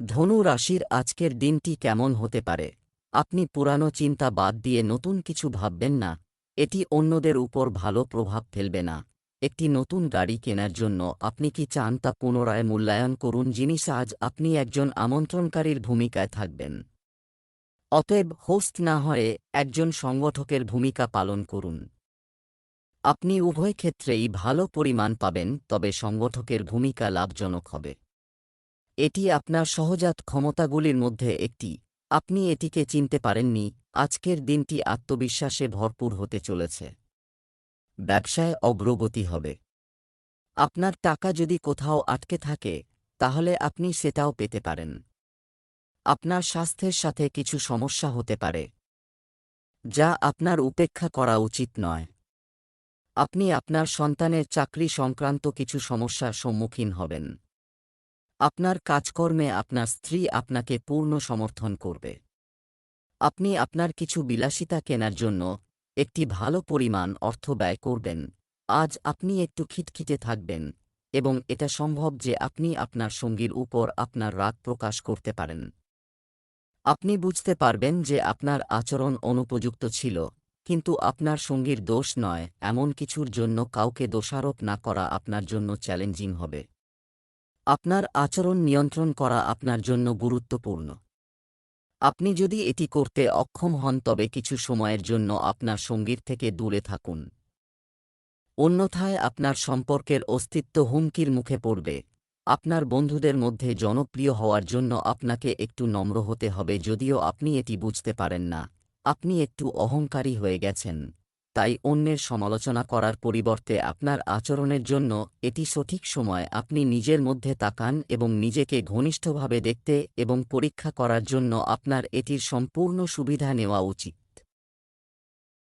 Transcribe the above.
ধনু রাশির আজকের দিনটি কেমন হতে পারে? আপনি পুরানো চিন্তা বাদ দিয়ে নতুন কিছু ভাববেন না। এটি অন্যদের উপর ভালো প্রভাব ফেলবে না। একটি নতুন গাড়ি কেনার জন্য আপনি কি চান তা পুনরায় মূল্যায়ন করুন জিনিস আজ আপনি একজন আমন্ত্রণকারীর ভূমিকায় থাকবেন। অতএব হোস্ট না হয়ে একজন সংগঠকের ভূমিকা পালন করুন। আপনি উভয় ক্ষেত্রেই ভালো পরিমাণ পাবেন, তবে সংগঠকের ভূমিকা লাভজনক হবে। এটি আপনার সহজাত ক্ষমতাগুলির মধ্যে একটি। আপনি এটিকে চিনতে পারেননি, আজকের দিনটি আত্মবিশ্বাসে ভরপুর হতে চলেছে। ব্যবসায় অগ্রগতি হবে। আপনার টাকা যদি কোথাও আটকে থাকে, তাহলে আপনি সেটাও পেতে পারেন। আপনার স্বাস্থ্যের সাথে কিছু সমস্যা হতে পারে, যা আপনার উপেক্ষা করা উচিত নয়। আপনি আপনার সন্তানের চাকরি সংক্রান্ত কিছু সমস্যার সম্মুখীন হবেন। আপনার কাজকর্মে আপনার স্ত্রী আপনাকে পূর্ণ সমর্থন করবে। আপনি আপনার কিছু বিলাসিতা কেনার জন্য একটি ভালো পরিমাণ অর্থ ব্যয় করবেন। আজ আপনি একটু খিটখিটে থাকবেন এবং এটা সম্ভব যে আপনি আপনার সঙ্গীর উপর আপনার রাগ প্রকাশ করতে পারেন। আপনি বুঝতে পারবেন যে আপনার আচরণ অনুপযুক্ত ছিল, কিন্তু আপনার সঙ্গীর দোষ নয়, এমন কিছুর জন্য কাউকে দোষারোপ না করা আপনার জন্য চ্যালেঞ্জিং হবে। আপনার আচরণ নিয়ন্ত্রণ করা আপনার জন্য গুরুত্বপূর্ণ। আপনি যদি এটি করতে অক্ষম হন, তবে কিছু সময়ের জন্য আপনার সঙ্গীর থেকে দূরে থাকুন। অন্যথায় আপনার সম্পর্কের অস্তিত্ব হুমকির মুখে পড়বে। আপনার বন্ধুদের মধ্যে জনপ্রিয় হওয়ার জন্য আপনাকে একটু নম্র হতে হবে, যদিও আপনি এটি বুঝতে পারেন না। আপনি একটু অহংকারী হয়ে গেছেন। তাই অন্যের সমালোচনা করার পরিবর্তে আপনার আচরণের জন্য এটি সঠিক সময় আপনি নিজের মধ্যে তাকান এবং নিজেকে ঘনিষ্ঠভাবে দেখতে এবং পরীক্ষা করার জন্য আপনার এটির সম্পূর্ণ সুবিধা নেওয়া উচিত।